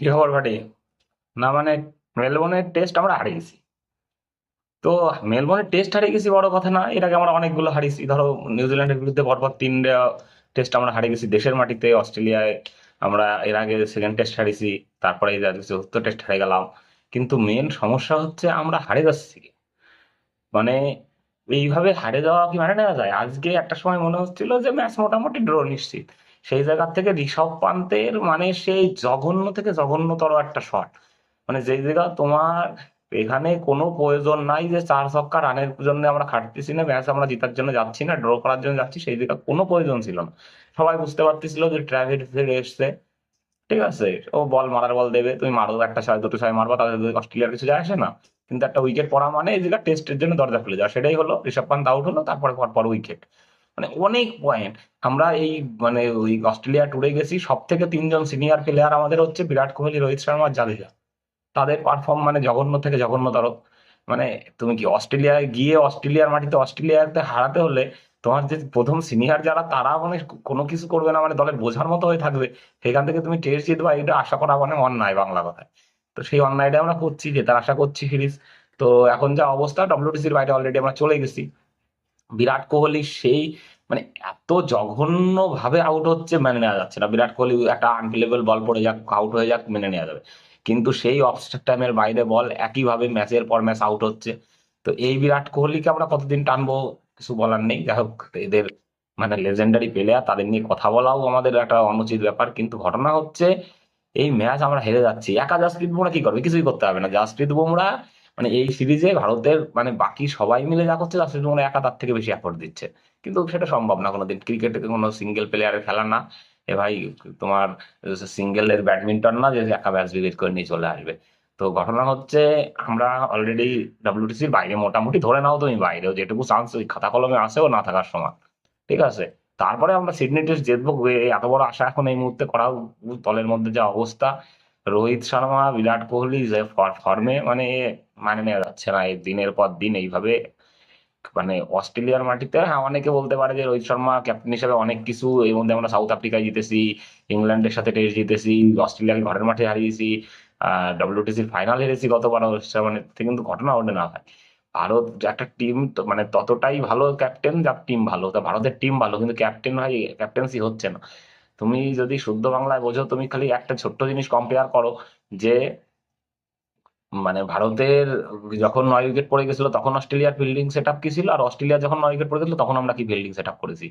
কি খবর ভাটি? না মানে মেলবোর্নের টেস্ট আমরা হারিয়ে গেছি। তো মেলবোর্নের টেস্ট হারিয়ে গেছি বড় কথা না এর আগে আমরা অনেকগুলো হারিয়েছি। ধরো নিউজিল্যান্ডের বিরুদ্ধে পরপর তিনটা টেস্ট আমরা হারিয়ে গেছি। দেশের মাটিতে অস্ট্রেলিয়ায় আমরা এর আগে সেকেন্ড টেস্ট হারিয়েছি, তারপরে চতুর্থ টেস্ট হারিয়ে গেলাম। কিন্তু মেন সমস্যা হচ্ছে আমরা হারিয়ে যাচ্ছি। মানে এইভাবে হারে যাওয়া কি মানে নেওয়া যায়? আজকে একটা সময় মনে হচ্ছিল যে ম্যাচ মোটামুটি ড্র নিশ্চিত। সেই জায়গা থেকে ঋষভ পান্তের মানে সেই জঘন্য থেকে জঘন্যতর একটা শট মানে যেই জায়গা তোমার এখানে কোনো প্রয়োজন নাই যে চার ছক্কা রানের জন্য আমরা খাটতেছি না, ম্যাচ আমরা জেতার জন্য যাচ্ছি না ড্র করার জন্য যাচ্ছি, সেই জায়গা কোনো প্রয়োজন ছিল না। সবাই বুঝতে পারতেছিল যে ট্রাভিড ফিরে এসছে। ঠিক আছে, ও বল মারার বল দেবে, তুমি মারো, একটা ছয় দুটো ছয় মারবা তাদের অস্ট্রেলিয়ার কিছু যায় আসে না। কিন্তু একটা উইকেট পড়া মানে এই জায়গা টেস্টের জন্য দরজা খুলে যাওয়া সেটাই হলো, ঋষভ পান্ত আউট হলো, তারপরে পর পর উইকেট মানে অনেক পয়েন্ট আমরা এই মানে ওই অস্ট্রেলিয়া টুরে গেছি সব থেকে তিনজন সিনিয়র প্লেয়ার আমাদের হচ্ছে বিরাট কোহলি, রোহিত শর্মা, জাদেজা। তাদের পারফর্ম মানে জঘন্য থেকে জঘন্যতর মানে তুমি কি অস্ট্রেলিয়ায় গিয়ে অস্ট্রেলিয়ার মাটিতে অস্ট্রেলিয়াতে হারাতে হলে তোমার যে প্রথম সিনিয়র যারা, তারা মানে কোনো কিছু করবে না মানে দলের বোঝার মতো হয়ে থাকবে। সেখান থেকে তুমি টেস্ট জিতবা, এটা আশা করা মানে অন্যায় বাংলা কথায়। তো সেই অন্যায়টা আমরা করছি, জেতার আশা করছি সিরিজ। তো এখন যা অবস্থা ডব্লিউটিসির বাইরে অলরেডি আমরা চলে গেছি। বিরাট কোহলি সেই মানে এত জঘন্য ভাবে আউট হচ্ছে মেনে নেওয়া যাচ্ছে না। বিরাট কোহলি একটা আনপ্লেবল বল পড়ে যাক আউট হয়ে যাক, মেনে নেওয়া যাবে। কিন্তু সেই অফস্টার টাইমের বাইরে বল একইভাবে ম্যাচের পর ম্যাচ আউট হচ্ছে। তো এই বিরাট কোহলিকে আমরা কতদিন টানবো কিছু বলার নেই। যাই হোক, এদের মানে লেজেন্ডারি প্লেয়ার তাদের নিয়ে কথা বলাও আমাদের একটা অনুচিত ব্যাপার। কিন্তু ঘটনা হচ্ছে, এই ম্যাচ আমরা হেরে যাচ্ছি। একা জাসপ্রীত বুমরা কি করবে? কিছুই করতে হবে না। জাসপ্রীত বুমরা মানে এই সিরিজে ভারতের মানে বাকি সবাই মিলে যা করছে জাসপ্রীত বুমরা একা তার থেকে বেশি এফোর্ট দিচ্ছে। কিন্তু সেটা সম্ভব না কোনোদিন। ক্রিকেট কোনো সিঙ্গেল প্লেয়ারের খেলা না। এ ভাই, তোমার সিঙ্গেলের ব্যাডমিন্টন না, যে একা ম্যাচ বিবেট করে নিয়ে চলে আসবে। তো ঘটনা হচ্ছে, আমরা অলরেডি ডাব্লিউটিসির বাইরে মোটামুটি ধরে নাও তুমি, বাইরেও যেটুকু চান্স ওই খাতা কলমে আসেও না থাকার সময় ঠিক আছে? তারপরে আমরা সিডনি টেস্ট জিতবো। এত বড় আশা এখন এই মুহূর্তে করা দলের মধ্যে যা অবস্থা। রোহিত শর্মা, বিরাট কোহলি, যে ফর্মে মানে মানে নেওয়া যাচ্ছে না। দিনের পর দিন এইভাবে মানে অস্ট্রেলিয়ার মাটিতে হ্যাঁ অনেকে বলতে পারে যে রোহিত শর্মা ক্যাপ্টেন হিসেবে অনেক কিছু এর মধ্যে আমরা সাউথ আফ্রিকায় জিতেছি, ইংল্যান্ডের সাথে টেস্ট জিতেছি, অস্ট্রেলিয়াকে ঘরের মাঠে হারিয়েছি ডব্লিউটিসির ফাইনাল হেরেছি গতবার মানে কিন্তু ঘটনা ওঠে না হয়। ভারত একটা টিম মানে ততটাই ভালো ক্যাপ্টেন যার টিম ভালো। তা ভারতের টিম ভালো, কিন্তু ক্যাপ্টেন ভাই ক্যাপ্টেন্সি হচ্ছে না। তুমি যদি শুদ্ধ বাংলায় বোঝো, তুমি খালি একটা ছোট্ট জিনিস কম্পেয়ার করো যে মানে ভারতের যখন নয় উইকেট পড়ে গেছিল, তখন অস্ট্রেলিয়ার ফিল্ডিং সেট আপ কি ছিল? আর অস্ট্রেলিয়া যখন নয় উইকেট পড়ে গেছিল, তখন আমরা কি ফিল্ডিং সেট আপ করেছি?